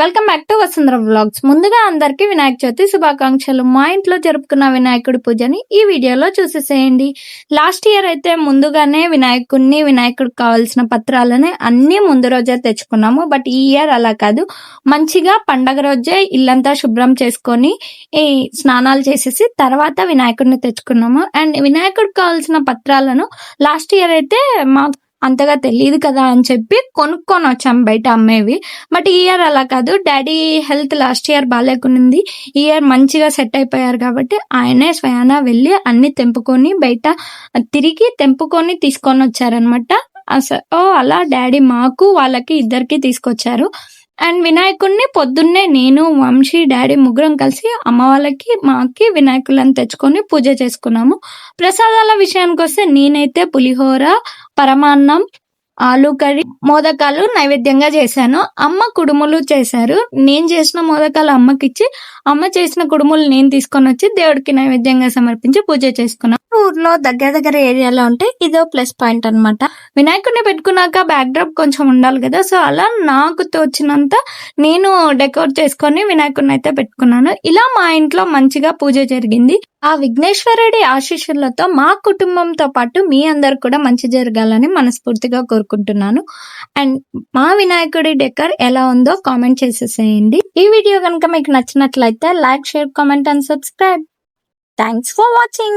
Welcome back to Vasundhara vlogs. ముందుగా అందరికి వినాయక చవితి శుభాకాంక్షలు. మా ఇంట్లో జరుపుకున్న వినాయకుడి పూజని ఈ వీడియోలో చూసేసేయండి. లాస్ట్ ఇయర్ అయితే ముందుగానే వినాయకుడిని వినాయకుడికి కావాల్సిన పత్రాలని అన్ని ముందు రోజే తెచ్చుకున్నాము. బట్ ఈ ఇయర్ అలా కాదు. మంచిగా పండగ రోజే ఇల్లంతా శుభ్రం చేసుకొని ఈ స్నానాలు చేసేసి తర్వాత వినాయకుడిని తెచ్చుకున్నాము. అండ్ వినాయకుడికి కావాల్సిన పత్రాలను లాస్ట్ ఇయర్ అయితే మా అంతగా తెలియదు కదా అని చెప్పి కొనుక్కొని వచ్చాం బయట అమ్మేవి. బట్ ఈ ఇయర్ అలా కాదు. డాడీ హెల్త్ లాస్ట్ ఇయర్ బాగాలేకునింది ఈ ఇయర్ మంచిగా సెట్ అయిపోయారు కాబట్టి ఆయనే స్వయాన వెళ్ళి అన్ని తెంపుకొని బయట తిరిగి తెంపుకొని తీసుకొని వచ్చారనమాట ఓ అలా డాడీ మాకు వాళ్ళకి ఇద్దరికి తీసుకొచ్చారు. అండ్ వినాయకుడిని పొద్దున్నే నేను వంశీ డాడీ ముగ్గురం కలిసి అమ్మ వాళ్ళకి మాకి వినాయకులను తెచ్చుకొని పూజ చేసుకున్నాము. ప్రసాదాల విషయానికి వస్తే నేనైతే పులిహోర పరమాన్నం ఆలు కర్రీ మోదకాలు నైవేద్యంగా చేశాను. అమ్మ కుడుములు చేశారు. నేను చేసిన మోదకాలు అమ్మకిచ్చి అమ్మ చేసిన కుడుములు నేను తీసుకొని వచ్చి దేవుడికి నైవేద్యంగా సమర్పించి పూజ చేసుకున్నాను ఊర్లో దగ్గర దగ్గర ఏరియాలో ఉంటే ఇదో ప్లస్ పాయింట్ అన్నమాట. వినాయకుడిని పెట్టుకున్నాక బ్యాక్ డ్రాప్ కొంచెం ఉండాలి కదా సో అలా నాకు తోచినంత నేను డెకోర్ చేసుకొని వినాయకుడిని అయితే పెట్టుకున్నాను. ఇలా మా ఇంట్లో మంచిగా పూజ జరిగింది. ఆ విఘ్నేశ్వరుడి ఆశీస్సులతో మా కుటుంబంతో పాటు మీ అందరు కూడా మంచి జరగాలని మనస్ఫూర్తిగా కోరుకుంటున్నాను. అండ్ మా వినాయకుడి డెకర్ ఎలా ఉందో కామెంట్ చేసేసేయండి. ఈ వీడియో కనుక మీకు నచ్చినట్లయితే like share comment and subscribe. Thanks for watching